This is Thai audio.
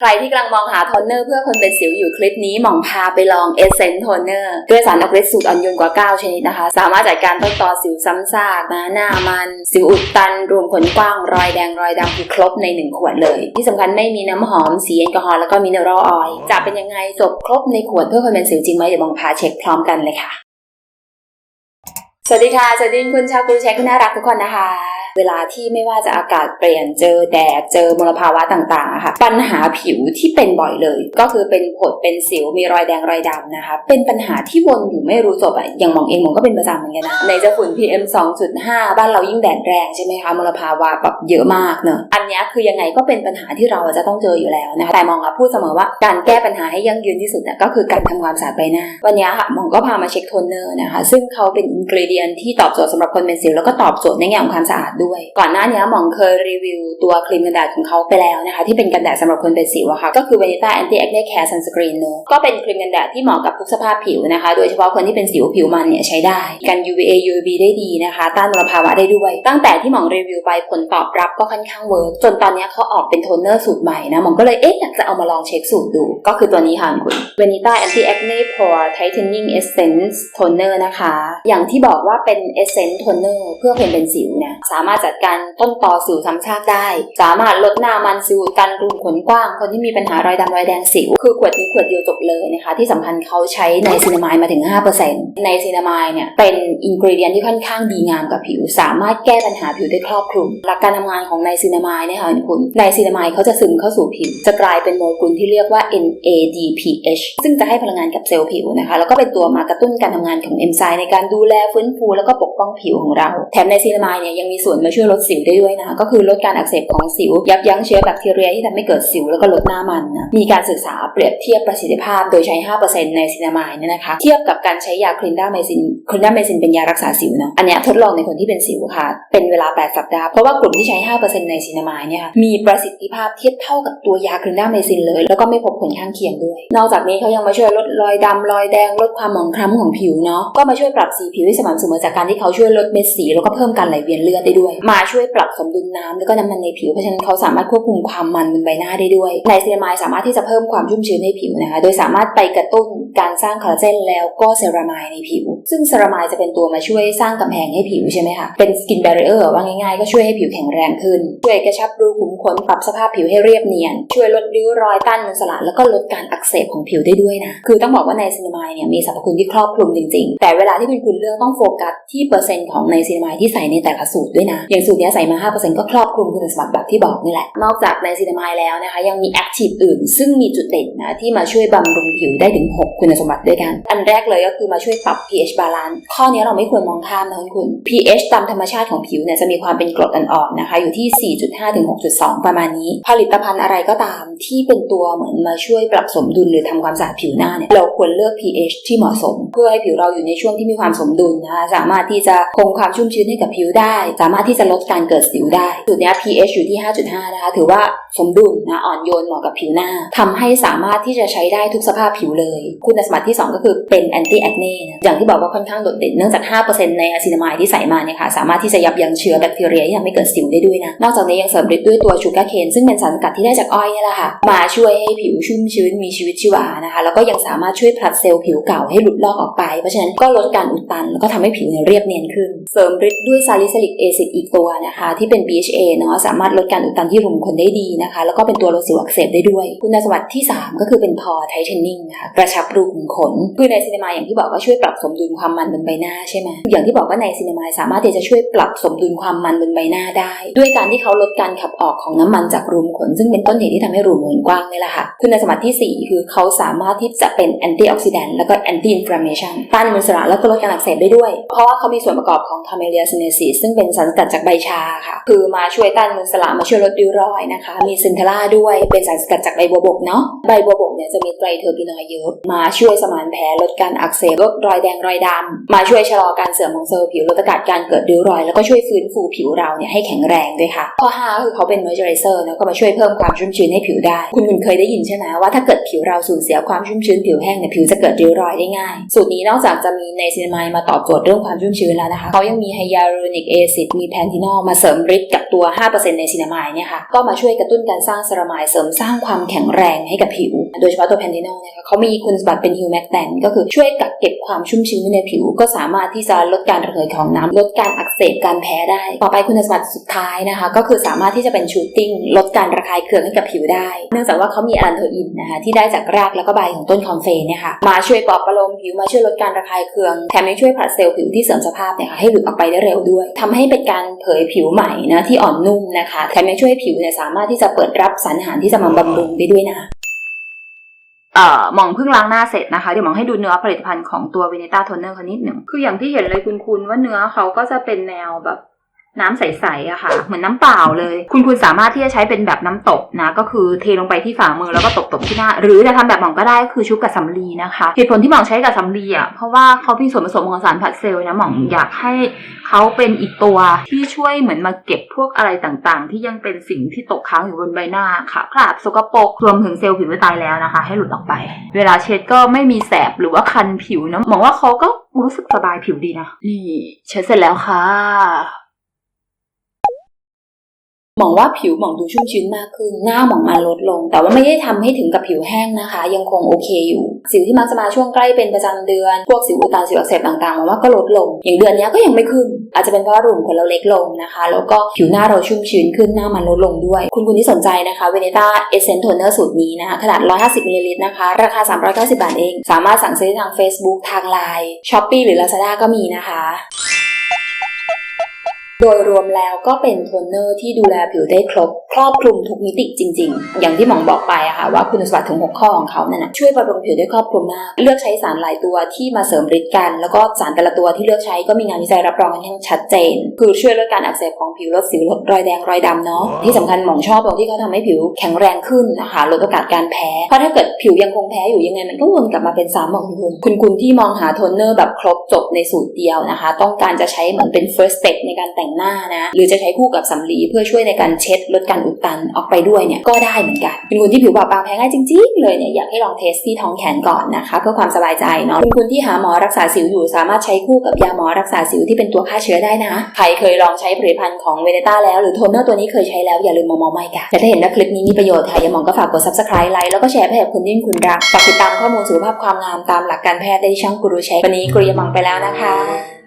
ใครที่กำลังมองหาโทนเนอร์เพื่อคนเป็นสิวอยู่คลิปนี้หม่องพาไปลอง Essence Toner ด้วยสารออกฤทธิ์สูตรอ่อนโยนกว่า 9 ชนิดนะคะ สามารถจัดการต้นตอสิวซ้ำซากนะหน้ามัน สิวอุดตัน รวมขนกว้าง รอยแดงรอยดำคือครบใน 1 ขวดเลย ที่สำคัญไม่มีน้ำหอม สีแอลกอฮอล์แล้วก็มิเนอรัลออยล์จะเป็นยังไงจบครบในขวดเพื่อคนเป็นสิวจริงไหมเดี๋ยวมองพาเช็คพร้อมกันเลยค่ะ สวัสดีค่ะสวัสดีคุณชาวกรุงเชคคุณน่ารักทุกคนนะคะ เวลาที่ไม่ว่าจะอากาศเปลี่ยนเจอแดดเจอมลภาวะต่างๆะค่ะ ปัญหาผิวที่เป็นบ่อยเลย ก็คือเป็นผดเป็นสิวมีรอยแดงรอยดำนะคะ เป็นปัญหาที่วนอยู่ไม่รู้จบอะอย่างมองเองมองก็เป็นประจำเหมือนกันนะในจะฝุ่น PM 2.5 บ้านเรายิ่งแดดแรงใช่ไหมคะมลภาวะแบบเยอะมากเนอะอันนี้คือยังไงก็เป็นปัญหาที่เราจะต้องเจออยู่แล้วนะคะแต่มองอะพูดเสมอว่าการแก้ปัญหาให้ยั่งยืนที่สุดก็คือการทำความสะอาดใบหน้า วันนี้ค่ะมองก็พามาเช็คโทนเนอร์นะคะ ซึ่งเขาเป็นอินกริเดียนที่ตอบโจทย์สำหรับคนเป็นสิวแล้วก็ตอบโจทย์ในแง่ของความสะอาดด้วยก่อนหน้านี้หมองเคยรีวิวตัวครีมกันแดดของเขาไปแล้วนะคะ ที่เป็นกันแดดสำหรับคนเป็นสิวอะค่ะก็คือ Vanita Anti Acne Care Sunscreen เนอะก็เป็นครีมกันแดดที่เหมาะกับทุกสภาพผิวนะคะ โดยเฉพาะคนที่เป็นสิวผิวมันเนี่ยใช้ได้กัน UVA UVB ได้ดีนะคะ ต้านมลภาวะได้ด้วย ตั้งแต่ที่หมองรีวิวไปผลตอบรับก็ค่อนข้างเวิร์กจนตอนนี้เขาออกเป็นโทนเนอร์สูตรใหม่นะหมองก็เลยเอ๊ะอยากจะเอามาลองเช็คสูตรดู ก็คือตัวนี้ค่ะคุณ Vanita Anti Acne Pore Tightening Essence Toner นะคะ อย่างที่บอกว่าเป็น Essence Toner เพื่อคนเป็นสิวนี่ยสามารถจัดการต้นต่อสิวซ้ำซากได้ สามารถลดหน้ามันสิวอุดตันรูขุมขนกว้าง คนที่มีปัญหารอยดำรอยแดงสิว คือขวดนี้ขวดเดียวจบเลยนะคะ ที่สำคัญเขาใช้ในซินามายมาถึง 5%ในซินามายเนี่ยเป็นอินกริเดียนที่ค่อนข้างดีงามกับผิว สามารถแก้ปัญหาผิวได้ครอบคลุม หลักการทำงานของไนซินามายนี่ยค่ะคุณไนซินามายเขาจะซึมเข้าสู่ผิว จะกลายเป็นโมเลกุลที่เรียกว่า NADPH ซึ่งจะให้พลังงานกับเซลล์ผิวนะคะ แล้วก็เป็นตัวมากระตุ้นการทำงานของเอนไซม์ในการดูแลฟื้นฟูแล้วก็ปกป้องผิวของเรา แถมไนซินามายเนี่ยยังมีส่วนมาช่วยลดสิวได้ด้วยนะก็คือลดการอักเสบของสิว ยับยั้งเชื้อแบคทีเรียที่ทำให้เกิดสิวแล้วก็ลดหน้ามันนะมีการศึกษาเปรียบเทียบประสิทธิภาพโดยใช้ 5%ในซินามายเนี่ยนะคะ เทียบกับการใช้ยาคลินดาเมซินคลินดาเมซินเป็นยารักษาสิวเนาะอันนี้ทดลองในคนที่เป็นสิวค่ะ เป็นเวลา 8 สัปดาห์ เพราะว่ากลุ่มที่ใช้ 5%ในซินามายเนี่ยค่ะมีประสิทธิภาพเทียบเท่ากับตัวยาคลินดาเมซินเลย แล้วก็ไม่พบผลข้างเคียงด้วย นอกจากนี้เขายังมาช่วยลดรอยดำรอยแดงลดความหมองคล้ำของผิวเนาะก็มาช่วยปรับสีผิวให้สม่ำเสมอจากการที่เขาช่วยลดเม็ดสีแล้วก็เพิ่มการไหลเวียนเลือดได้ด้วยมาช่วยปรับสมดุลน้ำแล้วก็น้ำมันในผิวเพราะฉะนั้นเขาสามารถควบคุมความมันบนใบหน้าได้ด้วยไนซินามายสามารถที่จะเพิ่มความชุ่มชื้นในผิวนะคะ โดยสามารถไปกระตุ้นการสร้างคอลลาเจนแล้วก็เซรามายในผิว ซึ่งเซรามายจะเป็นตัวมาช่วยสร้างกำแพงให้ผิวใช่ไหมคะเป็นสกินแบรเออร์ว่าง่ายๆก็ช่วยให้ผิวแข็งแรงขึ้น ช่วยกระชับรูขุมขนปรับสภาพผิวให้เรียบเนียน ช่วยลดริ้วรอยต้านมันสลาแล้วก็ลดการอักเสบของผิวได้ด้วยนะ คือต้องบอกว่าไนซินามายเนี่ยมีสรรพคุณที่ครอบคลุมจริงๆ แต่เวลาที่คุณคุณเลือกต้องโฟกัสที่เปอร์เซ็นต์ของไนซินามายที่ใส่ในแต่ละสูตรด้วยนะอย่างสูตรนี้ใส่มา 5%ก็ครอบคลุมคุณสมบัติแบบที่บอกนี่แหละ นอกจากไนซินามายแล้วนะคะ ยังมีแอคทีฟอื่น ซึ่งมีจุดเด่นนะที่มาช่วยบำรุงผิวได้ถึง 6 คุณสมบัติด้วยกัน อันแรกเลยก็คือมาช่วยปรับ pH balance ข้อนี้เราไม่ควรมองข้ามนะคุณ pH ตามธรรมชาติของผิวเนี่ยจะมีความเป็นกรดอ่อนๆนะคะ อยู่ที่ 4.5ถึง6.2 ประมาณนี้ ผลิตภัณฑ์อะไรก็ตามที่เป็นตัวเหมือนมาช่วยปรับสมดุลหรือทำความสะอาดผิวหน้าเนี่ยเราควรเลือก pH ที่เหมาะสม เพื่อให้ผิวเราอยู่ในช่วงที่มีความสมดุลนะคะสามารถที่จะคงความชุ่มชื้นให้กับผิวได้ สามารถที่จะลดการเกิดสิวได้สูตรนี้ pH อยู่ที่ 5.5 นะคะ ถือว่าสมดุลนะอ่อนโยนเหมาะกับผิวหน้าทำให้สามารถที่จะใช้ได้ทุกสภาพผิวเลย คุณสมบัติที่ 2 ก็คือเป็น anti acne นะอย่างที่บอกว่าค่อนข้างโดดเด่นเนื่องจาก 5%ในอะซินามายที่ใส่มาเนี่ยค่ะสามารถที่จะยับยั้งเชื้อแบคทีเรียที่ทำให้เกิดสิวได้ด้วยนะนอกจากนี้ยังเสริมฤทธิ์ด้วยตัวชูการ์เคนซึ่งเป็นสารสกัดที่ได้จากอ้อยนี่แหละค่ะมาช่วยให้ผิวชุ่มชื้นมีชีวิตชีวานะคะแล้วก็ยังสามารถช่วยผลัดเซลล์ผิวเก่าให้หลุดลอกออกไปเพราะฉะนั้นก็ลดการอุดตันแล้วก็ทำให้ผิวเรียบเนียนขึ้น เสริมฤทธิ์ด้วยซาลิซิลิกแอซิดอีกตัวนะคะ ที่เป็น BHA เนาะสามารถลดการอุดตันที่รุมขนได้ดีนะคะ แล้วก็เป็นตัวลดสิวอักเสบได้ด้วย คุณสมบัติที่ 3 ก็คือเป็นพอไทเทนนิ่งค่ะกระชับรูขุมขน คือในซินามาอย่างที่บอกว่าช่วยปรับสมดุลความมันบนใบหน้าใช่ไหมอย่างที่บอกว่าในซินามาสามารถที่จะช่วยปรับสมดุลความมันบนใบหน้าได้ ด้วยการที่เขาลดการขับออกของน้ำมันจากรูขุมขน ซึ่งเป็นต้นเหตุที่ทำให้รูขุมขนกว้างนี่แหละค่ะคุณสมบัติที่ 4 คือเขาสามารถที่จะเป็นแอนตี้ออกซิแดนต์แล้วก็แอนตี้อินฟลามเมชันต้านอนุมูลอิสระแล้วก็ลดการอักเสบได้ด้วย เพราะว่าเขามีส่วนประกอบของคาเมเลียซินเนซิสซึ่งเป็นสารสกัดจากใบชาค่ะ คือมาช่วยต้านมลอิสระมาช่วยลดริ้วรอยนะคะ มีซินเทล่าด้วยเป็นสารสกัดจากใบบัวบกเนาะใบบัวบกเนี่ยจะมีไตรเทอร์ปินอยเยอะ มาช่วยสมานแผลลดการอักเสบลดรอยแดงรอยดำมาช่วยชะลอการเสื่อมของเซลล์ผิวลดโอกาสการเกิดริ้วรอย แล้วก็ช่วยฟื้นฟูผิวเราเนี่ยให้แข็งแรงด้วยค่ะข้อ5ก็คือเขาเป็นมอยเจอไรเซอร์นะก็มาช่วยเพิ่มความชุ่มชื้นให้ผิวได้ คุณคุณเคยได้ยินใช่ไหมว่าถ้าเกิดผิวเราสูญเสียความชุ่มชื้นผิวแห้งเนี่ยผิวจะเกิดริ้วรอยได้ง่าย สูตรนี้นอกจากจะมีในซินามายมาตอบโจทย์เรื่องความชุ่มชื้นแล้วนะคะเขายังมีไฮยาลูรอนิกแอซิดมีแพนทินอลมาเสริมฤทธิ์กับตัว 5%ในซินามายเนี่ยค่ะก็มาช่วยกระตุ้นการสร้างเซรามายเสริมสร้างความแข็งแรงให้กับผิว โดยเฉพาะตัวแพนทินอลเนี่ยค่ะเขามีคุณสมบัติเป็นฮิวแมกแตนก็คือช่วยกักเก็บความชุ่มชื้นไว้ในผิว ก็สามารถที่จะลดการระเหยของน้ำลดการอักเสบการแพ้ได้ ต่อไปคุณสมบัติสุดท้ายนะคะ ก็คือสามารถที่จะเป็นชูตติ้งลดการระคายเคืองให้กับผิวได้ เนื่องจากว่าเขามีอะลันโทอินนะคะที่ได้จากรากแล้วก็ใบของต้นคอมเฟเนี่ยค่ะมาช่วยปลอบประโลมผิวมาช่วยลดการระคายเคืองแถมยังช่วยผลัดเซลล์ผิวที่เสื่อมสภาพเนี่ยค่ะให้หลุดออกไปได้เร็วด้วยทำให้เป็นการเผยผิวใหม่นะที่อ่อนนุ่มนะคะแถมยังช่วยผิวเนี่ยสามารถที่จะเปิดรับสารอาหารที่จะมาบำรุงได้ด้วยนะ อ่อหมองเพิ่งล้างหน้าเสร็จนะคะ เดี๋ยวหมองให้ดูเนื้อผลิตภัณฑ์ของตัวเวเนต้าโทนเนอร์เขานิดหนึ่งคืออย่างที่เห็นเลยคุณคุณว่าเนื้อเขาก็จะเป็นแนวแบบ น้ำใสๆอะค่ะ เหมือนน้ำเปล่าเลย คุณคุณสามารถที่จะใช้เป็นแบบน้ำตกนะ ก็คือเทลงไปที่ฝ่ามือแล้วก็ตบๆที่หน้า หรือจะทำแบบหมองก็ได้คือชุบกับสำลีนะคะ เหตุผลที่หมองใช้กับสำลีอะเพราะว่าเขามีส่วนผสมของสารผัดเซลล์นะหมองอยากให้เขาเป็นอีกตัวที่ช่วยเหมือนมาเก็บพวกอะไรต่างๆ ที่ยังเป็นสิ่งที่ตกค้างอยู่บนใบหน้าค่ะคราบสกปรกรวมถึงเซลล์ผิวที่ตายแล้วนะคะ ให้หลุดออกไป เวลาเช็ดก็ไม่มีแสบหรือว่าคันผิวนะหมองว่าเขาก็รู้สึกสบายผิวดีนะนี่เช็ดเสร็จแล้วค่ะ หมองว่าผิวหมองดูชุ่มชื้นมากขึ้น หน้าหมองมาลดลง แต่ว่าไม่ได้ทำให้ถึงกับผิวแห้งนะคะ ยังคงโอเคอยู่ สิวที่มักจะมาช่วงใกล้เป็นประจำเดือน พวกสิวอุดตันสิวอักเสบต่างๆหมองว่าก็ลดลง อย่างเดือนนี้ก็ยังไม่ขึ้น อาจจะเป็นเพราะว่ารูขุมขนเราเล็กลงนะคะ แล้วก็ผิวหน้าเราชุ่มชื้นขึ้นหน้ามันลดลงด้วย คุณคุณที่สนใจนะคะเวเนต้าเอเซนโทนเนอร์สูตรนี้นะคะขนาด 150มิลลิลิตรนะคะ ราคา 390 บาทเอง สามารถสั่งซื้อทาง Facebook ทาง Line Shopee หรือ Lazada ก็มีนะคะ โดยรวมแล้วก็เป็นโทนเนอร์ที่ดูแลผิวได้ครบ ครอบคลุมทุกมิติจริง ๆ อย่างที่หมองบอกไปอะค่ะว่าคุณสมบัติถึง6ข้อของเขาเนี่ยนะช่วยบำรุงผิวได้ครอบคลุมมาก เลือกใช้สารหลายตัวที่มาเสริมฤทธิ์กัน แล้วก็สารแต่ละตัวที่เลือกใช้ก็มีงานวิจัยรับรองกันอย่างชัดเจน คือช่วยลดการอักเสบของผิวลดสิวลดรอยแดงรอยดำเนาะที่สำคัญหมองชอบตรงที่เขาทำให้ผิวแข็งแรงขึ้นนะคะลดโอกาสการแพ้เพราะถ้าเกิดผิวยังคงแพ้อยู่ยังไงมันก็วนกลับมาเป็นซ้ำของคุณคุณคุณที่มองหาโทนเนอร์แบบครบจบในสูตรเดียวนะคะ ต้องการจะใช้เหมือนเป็น first step ในการแต่งหน้านะหรือจะใช้คู่กับสำลีเพื่อช่วยในการเช็ดลดการอุดตันออกไปด้วยเนี่ยก็ได้เหมือนกันเป็นคุณที่ผิวบอบบางแพ้ง่ายจริง ๆ เลยเนี่ยอยากให้ลองเทสที่ท้องแขนก่อนนะคะ เพื่อความสบายใจเนาะเป็นคุณที่หาหมอรักษาสิวอยู่สามารถใช้คู่กับยาหมอรักษาสิวที่เป็นตัวฆ่าเชื้อได้นะใครเคยลองใช้ผลิตภัณฑ์ของเวเนต้าแล้วหรือโทนเนอร์ตัวนี้เคยใช้แล้วอย่าลืมมามอมอยกันและถ้าเห็นว่าคลิปนี้มีประโยชน์ค่ะอย่ามองก็ฝากกด subscribe ไลค์แล้วก็แชร์ให้กับคนที่คุณรักฝากติดตามข้อมูลสุขภาพความงามตามหลักการแพทย์ได้ที่ช่องกูรูเช็ควันนี้กรูยมองไปแล้วนะคะ